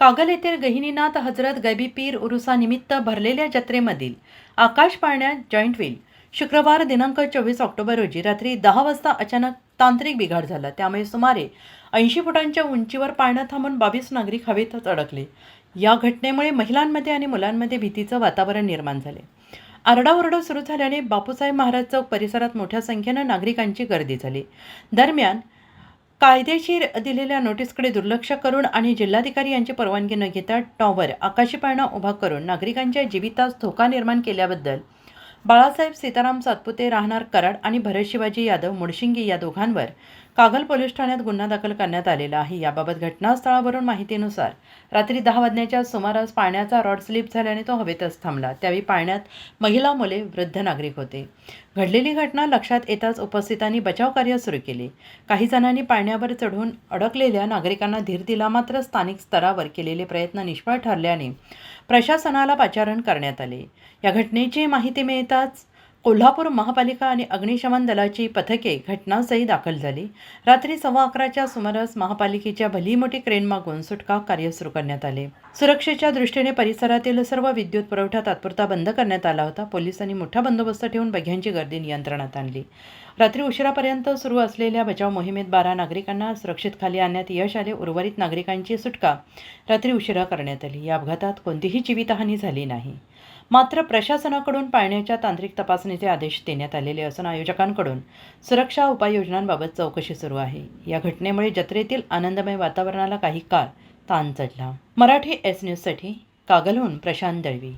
कागल येथील गहिनीनाथ हजरत गैबी पीर उरुसानिमित्त भरलेल्या जत्रेमधील आकाश पाळण्यात जॉईंट व्हील शुक्रवार दिनांक चोवीस ऑक्टोबर रोजी रात्री दहा वाजता अचानक तांत्रिक बिघाड झाला. त्यामुळे सुमारे ऐंशी फुटांच्या उंचीवर पाळणं थांबून बावीस नागरिक हवेतच अडकले. या घटनेमुळे महिलांमध्ये आणि मुलांमध्ये भीतीचं वातावरण निर्माण झाले. आरडाओरडा सुरू झाल्याने बापूसाहेब महाराज चौक परिसरात मोठ्या संख्येनं नागरिकांची गर्दी झाली. दरम्यान कायदेशीर दिलेल्या नोटीसकडे दुर्लक्ष करून आणि जिल्हाधिकारी यांची परवानगी न घेता टॉवर आकाशी पाळणा उभा करून नागरिकांच्या जीवितास धोका निर्माण केल्याबद्दल बाळासाहेब सीताराम सातपुते राहणार कराड आणि भरत शिवाजी यादव मुडशिंगी या दोघांवर कागल पोलीस ठाण्यात गुन्हा दाखल करण्यात आलेला आहे. याबाबत घटनास्थळावरून माहितीनुसार रात्री दहा वाजण्याच्या सुमारास पाण्याचा रॉड स्लिप झाल्याने तो हवेतच थांबला. त्यावेळी पाळण्यात महिला मुले वृद्ध नागरिक होते. घडलेली घटना लक्षात येताच उपस्थितांनी बचाव कार्य सुरू केले. काही जणांनी पाळण्यावर चढून अडकलेल्या नागरिकांना धीर दिला. मात्र स्थानिक स्तरावर केलेले प्रयत्न निष्फळ ठरल्याने प्रशासनाला पाचारण करण्यात आले. या घटनेची माहिती मिळताच कोल्हापूर महापालिका आणि अग्निशमन दलाची पथके घटनास्थळी दाखल झाली. रात्री सव्वा अकराच्या सुमारास महापालिकेच्या भली मोठी क्रेन मागून सुटका कार्य सुरू करण्यात आले. सुरक्षेच्या दृष्टीने परिसरातील सर्व विद्युत पुरवठा तात्पुरता बंद करण्यात आला होता. पोलिसांनी मोठा बंदोबस्त ठेवून बघ्यांची गर्दी नियंत्रणात आणली. रात्री उशिरापर्यंत सुरू असलेल्या बचाव मोहिमेत बारा नागरिकांना सुरक्षित खाली आणण्यात यश आले. उर्वरित नागरिकांची सुटका रात्री उशिरा करण्यात आली. या अपघातात कोणतीही जीवितहानी झाली नाही. मात्र प्रशासनाकडून पाळण्याच्या तांत्रिक तपासणीचे आदेश देण्यात आलेले असून आयोजकांकडून सुरक्षा उपाययोजनांबाबत चौकशी सुरू आहे. या घटनेमुळे जत्रेतील आनंदमय वातावरणाला काही काळ ताण चढला. मराठी एस न्यूजसाठी कागलहून प्रशांत दळवी.